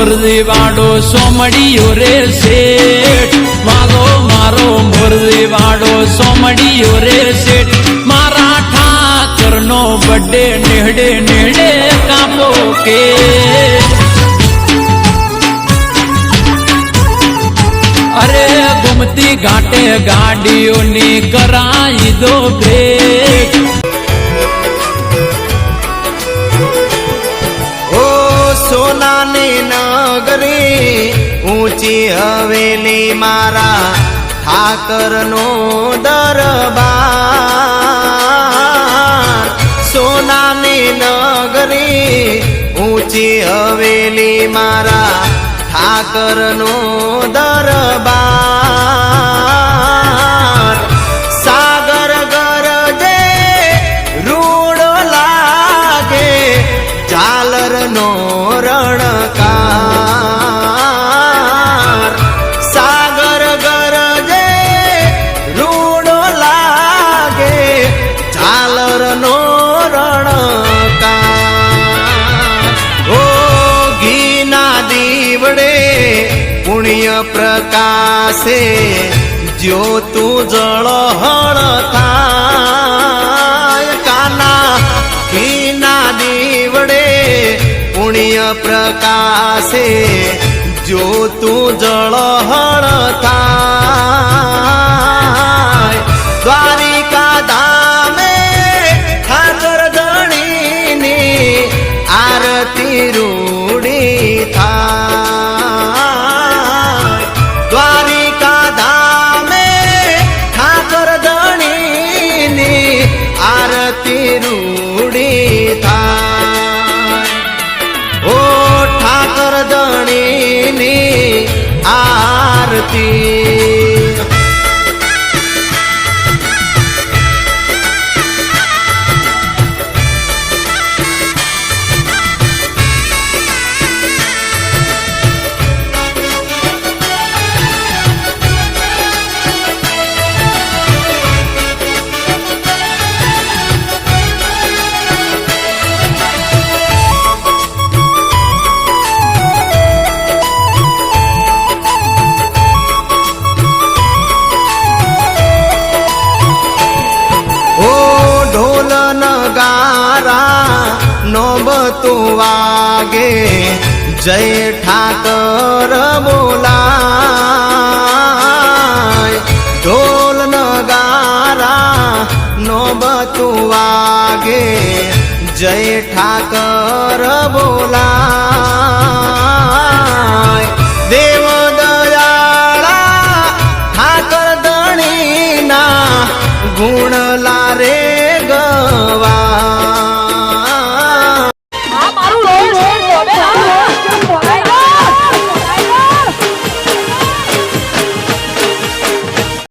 મોરદી વાડો સોમડીયો રે શેઠ મારો મારો મોરદી વાડો સોમડીયો રે શેઠ મારા ઠાકરનો બડે નેહડે નેહડે કાપો કે અરે ગુમતી ઘાટે ગાડીઓની કરાઈ દો બ્રેક ઊંચી હવેલી મારા ઠાકરનો દરબાર. સોનાની નગરી ઊંચી હવેલી મારા ઠાકરનો દરબાર. પ્રકાશે જ્યોતું જળ હળ થાય કાના ઘીના દીવડે પુણ્ય પ્રકાશે જ્યોતું જળ હળ આરતી રૂડી થાય ઓ ઠાકર ધણીની આરતી. મારા નોબતું વાગે. જય ઠાકર બોલાય. ઢોલ નગારા નોબતું વાગે. જય ઠાકર બોલાય. દેવ દયાળા ઠાકર ધણીના ગુણ લારે ગવા